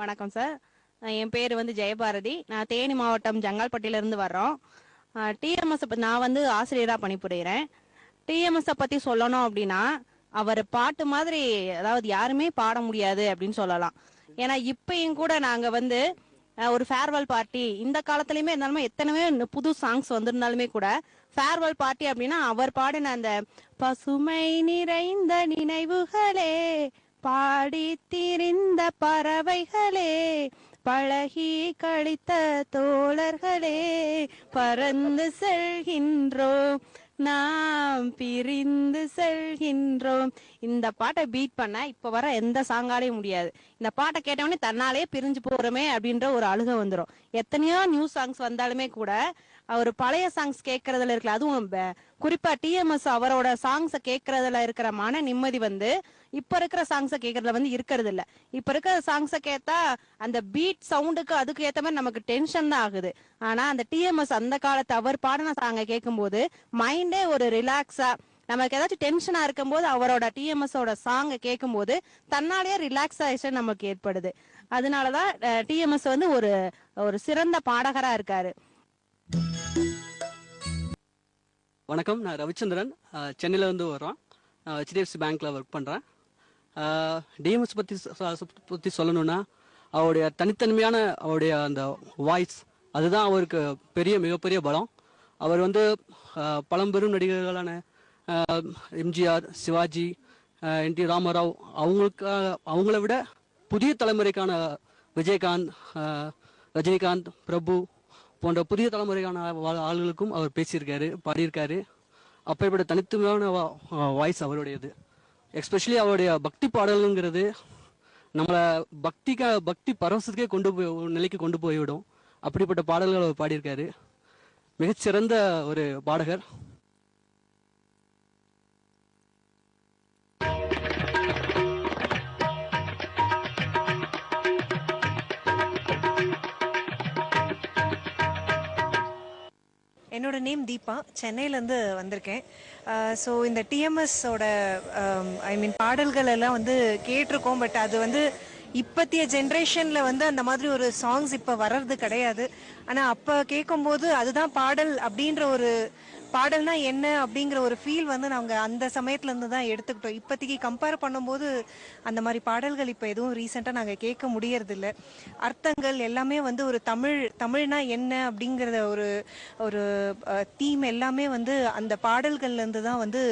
வணக்கம் சார் என் பேர் வந்து ஜெயபாரதி. நான் தேனி மாவட்டம் ஜங்கால்பட்டியிலேருந்து வர்றோம். டிஎம்எஸ் நான் வந்து ஆசிரியராக பணிபுரிகிறேன் டிஎம்எஸ் பற்றி சொல்லணும் அப்படின்னா அவர் பாட்டு மாதிரி அதாவது யாருமே பாட முடியாது அப்படின்னு சொல்லலாம். ஏன்னா இப்பயும் கூட நாங்கள் வந்து ஒரு ஃபேர்வெல் பார்ட்டி இந்த காலத்துலயுமே இருந்தாலுமே எத்தனையோ புது சாங்ஸ் வந்திருந்தாலுமே கூட ஃபேர்வெல் பார்ட்டி அப்படின்னா அவர் பாடின அந்த பசுமை நிறைந்த நினைவுகளே பாடி திரிந்த பறவைகளே பழகி கழித்த தோழர்களே பறந்து செல்கின்றோம் நாம் பிரிந்து செல்கின்றோம். இந்த பாட்டை பீட் பண்ண இப்ப வர எந்த சாங்காலையும் முடியாது. இந்த பாட்டை கேட்டவொடனே தன்னாலே பிரிஞ்சு போறோமே அப்படின்ற ஒரு அழுக வந்துடும் எத்தனையோ நியூ சாங்ஸ் வந்தாலுமே கூட அவர் பழைய சாங்ஸ் கேட்கறதுல இருக்கல அதுவும் குறிப்பா டிஎம்எஸ் அவரோட சாங்ஸ கேட்கறதுல இருக்கிற மன நிம்மதி வந்து இப்ப இருக்கிற சாங்ஸ கேட்கறதுல வந்து இருக்கிறது இல்ல இப்ப இருக்கிற சாங்ஸ கேட்டா அந்த பீட் சவுண்டுக்கு அதுக்கு ஏத்த மாதிரி நமக்கு டென்ஷன் தான் ஆகுது. ஆனா அந்த டிஎம்எஸ் அந்த காலத்து அவர் பாடின சாங்க கேட்கும்போது மைண்டே ஒரு ரிலாக்ஸா நமக்கு ஏதாச்சும் டென்ஷனா இருக்கும்போது அவரோட டிஎம்எஸ் ஓட சாங்க கேட்கும்போது தன்னாலேயே ரிலாக்ஸேஷன் நமக்கு ஏற்படுது. அதனாலதான் டிஎம்எஸ் வந்து ஒரு ஒரு சிறந்த பாடகரா இருக்காரு. வணக்கம். நான் ரவிச்சந்திரன். சென்னையிலேருந்து வர்றோம். நான் ஹெச்டிஎஃப்சி பேங்க்கில் ஒர்க் பண்ணுறேன் டிஎம்எஸ் பற்றி பற்றி சொல்லணும்னா அவருடைய தனித்தன்மையான அவருடைய அந்த வாய்ஸ் அதுதான் அவருக்கு பெரிய மிகப்பெரிய பலம். அவர் வந்து பழம்பெரும் நடிகர்களான MGR Sivaji N T Ramarao அவங்களுக்காக அவங்கள விட புதிய தலைமுறைக்கான விஜயகாந்த் ரஜினிகாந்த் பிரபு போன்ற புதிய தலைமுறைக்கான ஆளுகளுக்கும் அவர் பேசியிருக்காரு பாடியிருக்காரு. அப்பேற்பட்ட தனித்துவமான வாய்ஸ் அவருடையது. எஸ்பெஷலி அவருடைய பக்தி பாடல்ங்கிறது நம்மளை பக்திக்க பக்தி பரவசத்துக்கே கொண்டு போய் நிலைக்கு கொண்டு போய்விடும். அப்படிப்பட்ட பாடல்கள் அவர் பாடியிருக்காரு. மிகச்சிறந்த ஒரு பாடகர். என்னோட நேம் தீபா. சென்னையிலேருந்து வந்திருக்கேன். ஸோ இந்த டிஎம்எஸோட ஐ மீன் பாடல்கள் எல்லாம் வந்து கேட்டிருக்கோம் பட் அது வந்து இப்பத்திய ஜென்ரேஷனில் வந்து அந்த மாதிரி ஒரு சாங்ஸ் இப்போ வர்றது கிடையாது. ஆனால் அப்போ கேட்கும்போது அதுதான் பாடல் அப்படின்ற ஒரு பாடல்னா என்ன அப்படிங்கிற ஒரு ஃபீல் வந்து நாங்கள் அந்த சமயத்துல இருந்து தான் எடுத்துக்கிட்டோம். இப்போதைக்கு கம்பேர் பண்ணும்போது அந்த மாதிரி பாடல்கள் இப்போ எதுவும் ரீசெண்டாக நாங்கள் கேட்க முடியறதில்ல. அர்த்தங்கள் எல்லாமே வந்து ஒரு தமிழ் தமிழ்னா என்ன அப்படிங்கிறத ஒரு ஒரு தீம் எல்லாமே வந்து அந்த பாடல்கள்லேருந்து தான் வந்து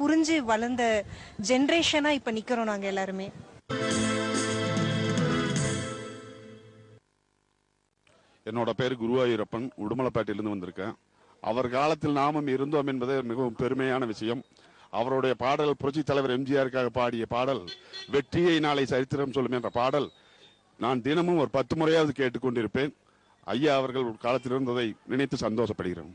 புரிஞ்சு வளர்ந்த ஜென்ரேஷனாக இப்போ நிற்கிறோம் நாங்கள் எல்லாருமே. என்னோட பேர் குருவாயூரப்பன். உடுமலைப்பேட்டையிலேருந்து வந்திருக்கேன். அவர் காலத்தில் நாமும் இருந்தோம் என்பது மிகவும் பெருமையான விஷயம். அவருடைய பாடல் புரட்சி தலைவர் எம்ஜிஆருக்காக பாடிய பாடல் வெற்றியை நாளை சரித்திரம் சொல்லும் என்ற பாடல் நான் தினமும் ஒரு பத்து முறையாவது கேட்டுக்கொண்டிருப்பேன். ஐயா அவர்கள் காலத்தில் இருந்ததை நினைத்து சந்தோஷப்படுகிறேன்.